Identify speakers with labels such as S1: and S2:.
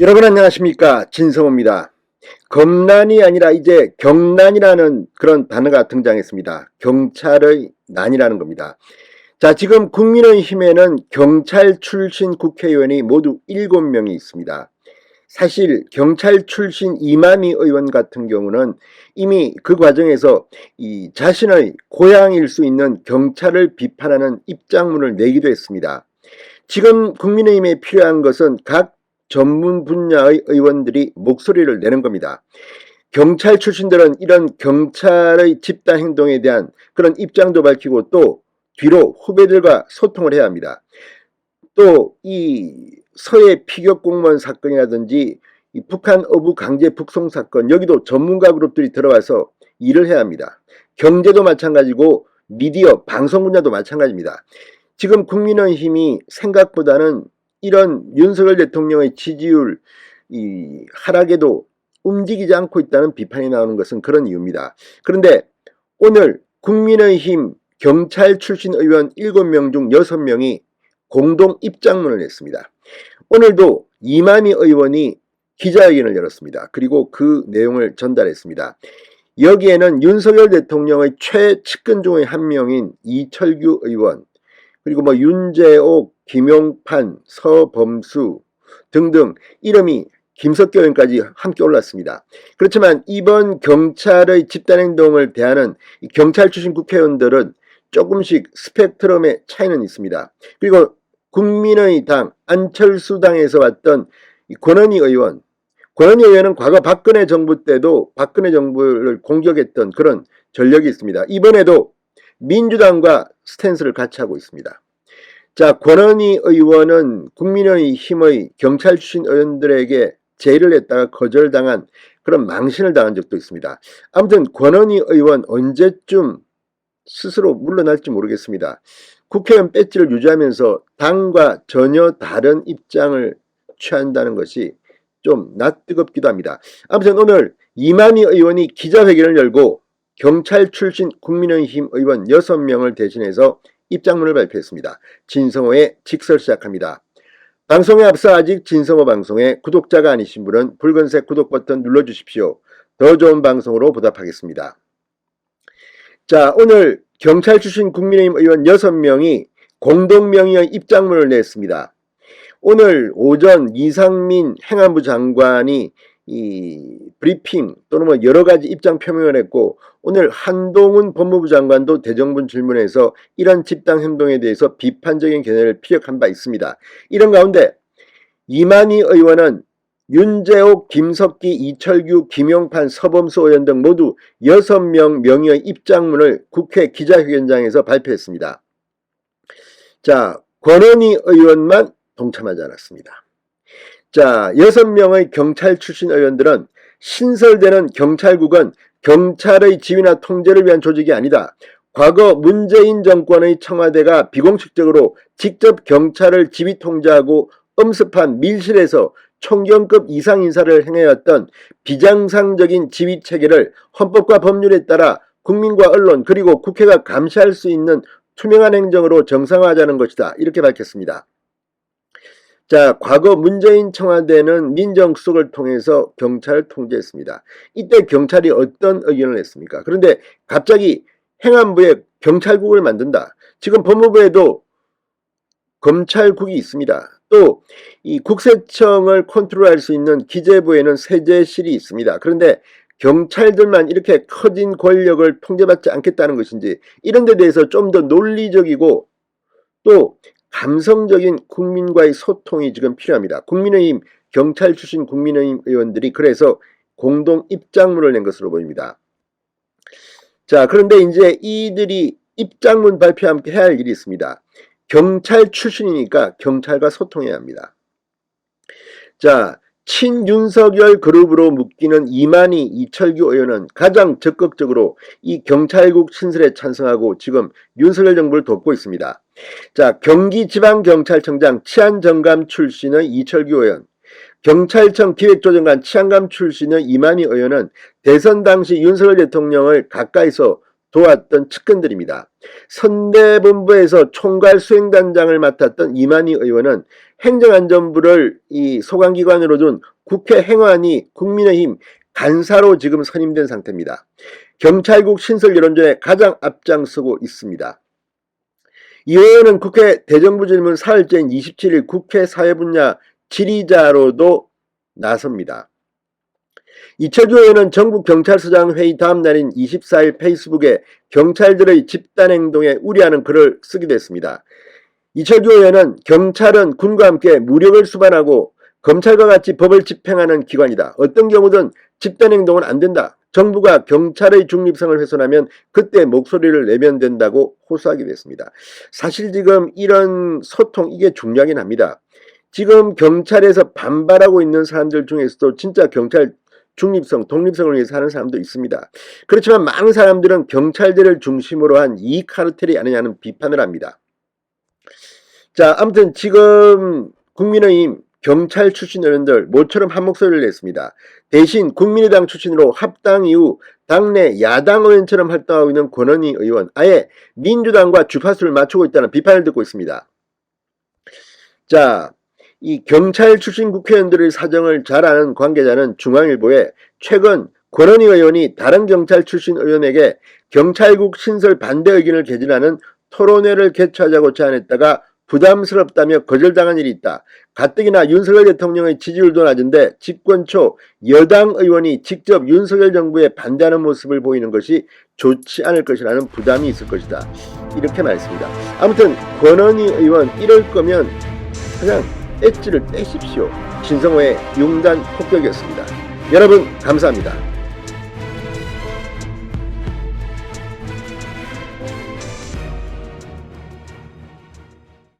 S1: 여러분 안녕하십니까 진성호입니다. 검난이 아니라 이제 경난이라는 그런 단어가 등장했습니다. 경찰의 난이라는 겁니다. 자 지금 국민의힘에는 경찰 출신 국회의원이 모두 7명이 있습니다. 사실 경찰 출신 이만희 의원 같은 경우는 이미 그 과정에서 이 자신의 고향일 수 있는 경찰을 비판하는 입장문을 내기도 했습니다. 지금 국민의힘에 필요한 것은 각 전문 분야의 의원들이 목소리를 내는 겁니다. 경찰 출신들은 이런 경찰의 집단 행동에 대한 그런 입장도 밝히고 또 뒤로 후배들과 소통을 해야 합니다. 또 이 서해 피격 공무원 사건이라든지 이 북한 어부 강제 북송 사건 여기도 전문가 그룹들이 들어와서 일을 해야 합니다. 경제도 마찬가지고 미디어 방송 분야도 마찬가지입니다. 지금 국민의힘이 생각보다는 이런 윤석열 대통령의 지지율 이 하락에도 움직이지 않고 있다는 비판이 나오는 것은 그런 이유입니다. 그런데 오늘 국민의힘 경찰 출신 의원 7명 중 6명이 공동 입장문을 냈습니다. 오늘도 이만희 의원이 기자회견을 열었습니다. 그리고 그 내용을 전달했습니다. 여기에는 윤석열 대통령의 최측근 중의 한 명인 이철규 의원, 그리고 뭐 윤재옥, 김용판, 서범수 등등 이름이 김석기 의원까지 함께 올랐습니다. 그렇지만 이번 경찰의 집단행동을 대하는 경찰 출신 국회의원들은 조금씩 스펙트럼의 차이는 있습니다. 그리고 국민의당 안철수당에서 왔던 권은희 의원, 권은희 의원은 과거 박근혜 정부 때도 박근혜 정부를 공격했던 그런 전력이 있습니다. 이번에도 민주당과 스탠스를 같이 하고 있습니다. 자, 권은희 의원은 국민의힘의 경찰 출신 의원들에게 제의를 했다가 거절당한 그런 망신을 당한 적도 있습니다. 아무튼 권은희 의원 언제쯤 스스로 물러날지 모르겠습니다. 국회의원 배지를 유지하면서 당과 전혀 다른 입장을 취한다는 것이 좀 낯뜨겁기도 합니다. 아무튼 오늘 이만희 의원이 기자회견을 열고 경찰 출신 국민의힘 의원 6명을 대신해서 입장문을 발표했습니다. 진성호의 직설 시작합니다. 방송에 앞서 아직 진성호 방송에 구독자가 아니신 분은 붉은색 구독 버튼 눌러주십시오. 더 좋은 방송으로 보답하겠습니다. 자, 오늘 경찰 출신 국민의힘 의원 6명이 공동명의의 입장문을 냈습니다. 오늘 오전 이상민 행안부 장관이 이 브리핑 또는 뭐 여러 가지 입장 표명을 했고 오늘 한동훈 법무부 장관도 대정부 질문에서 이런 집단 행동에 대해서 비판적인 견해를 피력한 바 있습니다. 이런 가운데 이만희 의원은 윤재옥, 김석기, 이철규, 김용판, 서범수 의원 등 모두 6명 명의의 입장문을 국회 기자회견장에서 발표했습니다. 자, 권은희 의원만 동참하지 않았습니다. 자, 6명의 경찰 출신 의원들은 신설되는 경찰국은 경찰의 지휘나 통제를 위한 조직이 아니다. 과거 문재인 정권의 청와대가 비공식적으로 직접 경찰을 지휘 통제하고 엄습한 밀실에서 총경급 이상 인사를 행해왔던 비정상적인 지휘 체계를 헌법과 법률에 따라 국민과 언론 그리고 국회가 감시할 수 있는 투명한 행정으로 정상화하자는 것이다. 이렇게 밝혔습니다. 자, 과거 문재인 청와대는 민정수석을 통해서 경찰을 통제했습니다. 이때 경찰이 어떤 의견을 냈습니까? 그런데 갑자기 행안부에 경찰국을 만든다. 지금 법무부에도 검찰국이 있습니다. 또 이 국세청을 컨트롤할 수 있는 기재부에는 세제실이 있습니다. 그런데 경찰들만 이렇게 커진 권력을 통제받지 않겠다는 것인지 이런 데 대해서 좀 더 논리적이고 또 감성적인 국민과의 소통이 지금 필요합니다. 국민의힘 경찰 출신 국민의힘 의원들이 그래서 공동 입장문을 낸 것으로 보입니다. 자, 그런데 이제 이들이 입장문 발표와 함께 해야 할 일이 있습니다. 경찰 출신이니까 경찰과 소통해야 합니다. 자, 친윤석열 그룹으로 묶이는 이만희 이철규 의원은 가장 적극적으로 이 경찰국 신설에 찬성하고 지금 윤석열 정부를 돕고 있습니다. 자, 경기지방경찰청장 치안정감 출신의 이철규 의원, 경찰청 기획조정관 치안감 출신의 이만희 의원은 대선 당시 윤석열 대통령을 가까이서 도왔던 측근들입니다. 선대본부에서 총괄 수행단장을 맡았던 이만희 의원은 행정안전부를 이 소관기관으로 둔 국회 행안위 국민의힘 간사로 지금 선임된 상태입니다. 경찰국 신설 여론전에 가장 앞장서고 있습니다. 이 의원은 국회 대정부 질문 사흘째인 27일 국회 사회분야 질의자로도 나섭니다. 이철주 의원은 전국 경찰서장 회의 다음 날인 24일 페이스북에 경찰들의 집단 행동에 우려하는 글을 쓰기도 했습니다. 이철주 의원은 경찰은 군과 함께 무력을 수반하고 검찰과 같이 법을 집행하는 기관이다. 어떤 경우든 집단 행동은 안 된다. 정부가 경찰의 중립성을 훼손하면 그때 목소리를 내면 된다고 호소하기도 했습니다. 사실 지금 이런 소통 이게 중요하긴 합니다. 지금 경찰에서 반발하고 있는 사람들 중에서도 진짜 경찰 중립성, 독립성을 위해서 하는 사람도 있습니다. 그렇지만 많은 사람들은 경찰들을 중심으로 한 이 카르텔이 아니냐는 비판을 합니다. 자, 아무튼 지금 국민의힘 경찰 출신 의원들 모처럼 한 목소리를 냈습니다. 대신 국민의당 출신으로 합당 이후 당내 야당 의원처럼 활동하고 있는 권은희 의원 아예 민주당과 주파수를 맞추고 있다는 비판을 듣고 있습니다. 자, 이 경찰 출신 국회의원들의 사정을 잘 아는 관계자는 중앙일보에 최근 권은희 의원이 다른 경찰 출신 의원에게 경찰국 신설 반대 의견을 개진하는 토론회를 개최하자고 제안했다가 부담스럽다며 거절당한 일이 있다. 가뜩이나 윤석열 대통령의 지지율도 낮은데 집권 초 여당 의원이 직접 윤석열 정부에 반대하는 모습을 보이는 것이 좋지 않을 것이라는 부담이 있을 것이다. 이렇게 말했습니다. 아무튼 권은희 의원 이럴 거면 그냥 엣지를 떼십시오. 신성호의 용단 폭격이었습니다. 여러분 감사합니다.